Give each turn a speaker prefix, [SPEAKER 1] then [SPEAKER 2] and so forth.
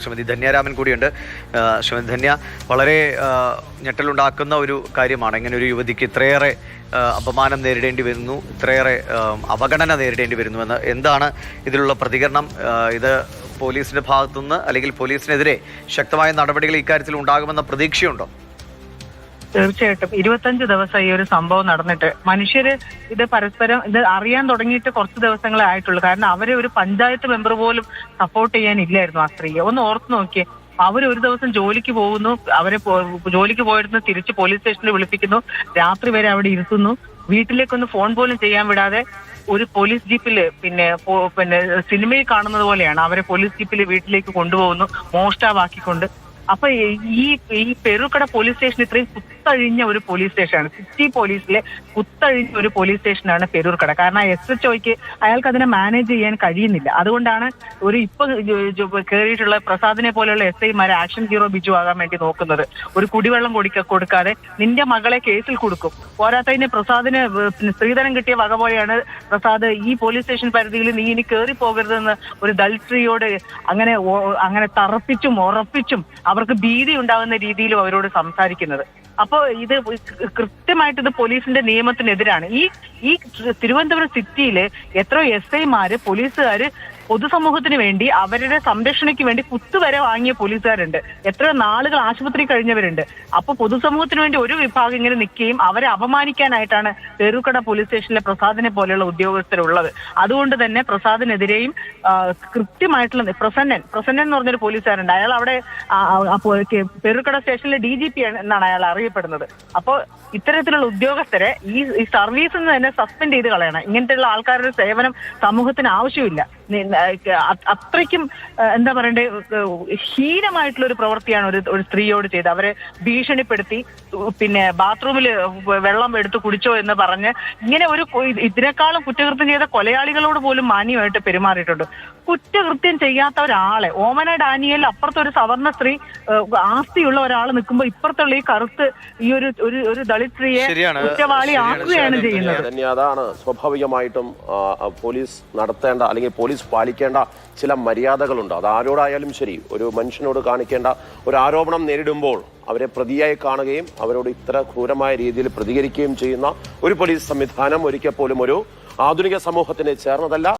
[SPEAKER 1] ശ്രീമതി ധന്യരാമൻ കൂടിയുണ്ട്. ശ്രീമതി ധന്യ വളരെ ഞെട്ടലുണ്ടാക്കുന്ന ഒരു കാര്യമാണ്. ഇങ്ങനെ ഒരു യുവതിക്ക് ഇത്രയേറെ അപമാനം നേരിടേണ്ടി വരുന്നു ഇത്രയേറെ അവഗണന നേരിടേണ്ടി വരുന്നുവെന്ന് എന്താണ് ഇതിലുള്ള പ്രതികരണം? ഇത് പോലീസിന്റെ ഭാഗത്തുനിന്ന് അല്ലെങ്കിൽ പോലീസിനെതിരെ ശക്തമായ നടപടികൾ ഇക്കാര്യത്തിൽ ഉണ്ടാകുമെന്ന പ്രതീക്ഷയുണ്ടോ?
[SPEAKER 2] തീർച്ചയായിട്ടും. ഇരുപത്തഞ്ച് ദിവസം ഈ ഒരു സംഭവം നടന്നിട്ട് മനുഷ്യര് ഇത് പരസ്പരം ഇത് അറിയാൻ തുടങ്ങിയിട്ട് കുറച്ച് ദിവസങ്ങളെ ആയിട്ടുള്ളൂ. കാരണം അവരെ ഒരു പഞ്ചായത്ത് മെമ്പർ പോലും സപ്പോർട്ട് ചെയ്യാനില്ലായിരുന്നു ആ സ്ത്രീയെ. ഒന്ന് ഓർത്തു നോക്കിയേ. അവർ ഒരു ദിവസം ജോലിക്ക് പോകുന്നു. അവരെ ജോലിക്ക് പോയിരുന്ന് തിരിച്ച് പോലീസ് സ്റ്റേഷനിൽ വിളിപ്പിക്കുന്നു. രാത്രി വരെ അവിടെ ഇരുത്തുന്നു. വീട്ടിലേക്കൊന്ന് ഫോൺ പോലും ചെയ്യാൻ വിടാതെ ഒരു പോലീസ് ജീപ്പിൽ പിന്നെ പിന്നെ സിനിമയിൽ കാണുന്നത് പോലെയാണ് അവരെ പോലീസ് ജീപ്പിൽ വീട്ടിലേക്ക് കൊണ്ടുപോകുന്നു. മോഷ്ടാവാക്കിക്കൊണ്ട്. അപ്പൊ ഈ ഈ പെരുക്കട പോലീസ് സ്റ്റേഷൻ ഇത്രയും കുത്തഴിഞ്ഞ ഒരു പോലീസ് സ്റ്റേഷനാണ് സിറ്റി പോലീസിലെ കുത്തഴിഞ്ഞ ഒരു പോലീസ് സ്റ്റേഷനാണ് പെരൂർക്കട. കാരണം എസ് എച്ച് ഒക്ക് അയാൾക്ക് അതിനെ മാനേജ് ചെയ്യാൻ കഴിയുന്നില്ല. അതുകൊണ്ടാണ് ഒരു ഇപ്പൊ കയറിയിട്ടുള്ള പ്രസാദിനെ പോലെയുള്ള എസ് ഐമാരെ ആക്ഷൻ ഹീറോ ബിജു ആകാൻ വേണ്ടി നോക്കുന്നത്. ഒരു കുടിവെള്ളം കൊടുക്ക കൊടുക്കാതെ നിന്റെ മകളെ കേസിൽ കൊടുക്കും. പോരാത്തതിന് പ്രസാദിന് സ്ത്രീധനം കിട്ടിയ വക പോലെയാണ് പ്രസാദ് ഈ പോലീസ് സ്റ്റേഷൻ പരിധിയിൽ നീ ഇനി കയറി പോകരുതെന്ന് ഒരു ദൽസ്ത്രീയോട് അങ്ങനെ അങ്ങനെ തറപ്പിച്ചും ഉറപ്പിച്ചും അവർക്ക് ഭീതി ഉണ്ടാകുന്ന രീതിയിലും അവരോട് സംസാരിക്കുന്നത്. അപ്പോ ഇത് കൃത്യമായിട്ട് ഇത് പോലീസിന്റെ നിയമത്തിനെതിരാണ്. ഈ ഈ തിരുവനന്തപുരം സിറ്റിയിൽ എത്രയോ എസ് ഐമാര് പോലീസുകാര് പൊതുസമൂഹത്തിന് വേണ്ടി അവരുടെ സംരക്ഷണയ്ക്ക് വേണ്ടി കുത്തുവരെ വാങ്ങിയ പോലീസുകാരുണ്ട്. എത്രയോ നാളുകൾ ആശുപത്രി കഴിഞ്ഞവരുണ്ട്. അപ്പൊ പൊതുസമൂഹത്തിന് വേണ്ടി ഒരു വിഭാഗം ഇങ്ങനെ നിൽക്കുകയും അവരെ അപമാനിക്കാനായിട്ടാണ് പേരുക്കട പോലീസ് സ്റ്റേഷനിലെ പ്രസാദിനെ പോലെയുള്ള ഉദ്യോഗസ്ഥരുള്ളത്. അതുകൊണ്ട് തന്നെ പ്രസാദിനെതിരെയും കൃത്യമായിട്ടുള്ള പ്രസന്നൻ പ്രസന്നൻ എന്ന് പറഞ്ഞൊരു പോലീസുകാരുണ്ട്. അയാൾ അവിടെ പെരുക്കട സ്റ്റേഷനിലെ ഡി ജി പി എന്നാണ് അയാൾ അറിയപ്പെടുന്നത്. അപ്പോൾ ഇത്തരത്തിലുള്ള ഉദ്യോഗസ്ഥരെ ഈ ഈ സർവീസിൽ നിന്ന് തന്നെ സസ്പെൻഡ് ചെയ്ത് കളയണം. ഇങ്ങനത്തെയുള്ള ആൾക്കാരുടെ സേവനം സമൂഹത്തിന് ആവശ്യമില്ല. അത്രയ്ക്കും എന്താ പറയണ്ടേ ഹീനമായിട്ടുള്ള ഒരു പ്രവൃത്തിയാണ് ഒരു ഒരു സ്ത്രീയോട് ചെയ്ത്. അവരെ ഭീഷണിപ്പെടുത്തി പിന്നെ ബാത്റൂമിൽ വെള്ളം എടുത്ത് കുടിച്ചോ എന്ന് പറഞ്ഞ് ഇങ്ങനെ ഒരു ഇതിനേക്കാളും കുറ്റകൃത്യം ചെയ്ത കൊലയാളികളോട് പോലും മാന്യമായിട്ട് പെരുമാറിയിട്ടുണ്ട്. കുറ്റകൃത്യം ചെയ്യാത്ത ഒരാളെ ഓമന ഡാനിയൽ അപ്പുറത്തെ ഒരു സവർണ സ്ത്രീ ആസ്തിയുള്ള ഒരാൾ നിൽക്കുമ്പോൾ ഇപ്പുറത്തുള്ള ഈ കറുത്ത് ഈ ഒരു ഒരു ഒരു ദളിത് സ്ത്രീയെ കുറ്റവാളി. ആക്കുകയാണ്
[SPEAKER 1] ശരിയാണ്.
[SPEAKER 2] ചെയ്യുന്നത്.
[SPEAKER 3] അതാണ് സ്വാഭാവികമായിട്ടും പോലീസ് നടത്തേണ്ട അല്ലെങ്കിൽ പോലീസ് പാലിക്കേണ്ട ചില മര്യാദകളുണ്ട്. അത് ആരോടായാലും ശരി. ഒരു മനുഷ്യനോട് കാണിക്കേണ്ട ഒരു ആരോപണം നേരിടുമ്പോൾ അവരെ പ്രതിയായി കാണുകയും അവരോട് ഇത്ര ക്രൂരമായ രീതിയിൽ പ്രതികരിക്കുകയും ചെയ്യുന്ന ഒരു പോലീസ് സംവിധാനം ഒരിക്കൽ പോലും ഒരു ആധുനിക സമൂഹത്തിന് ചേർന്നതല്ല.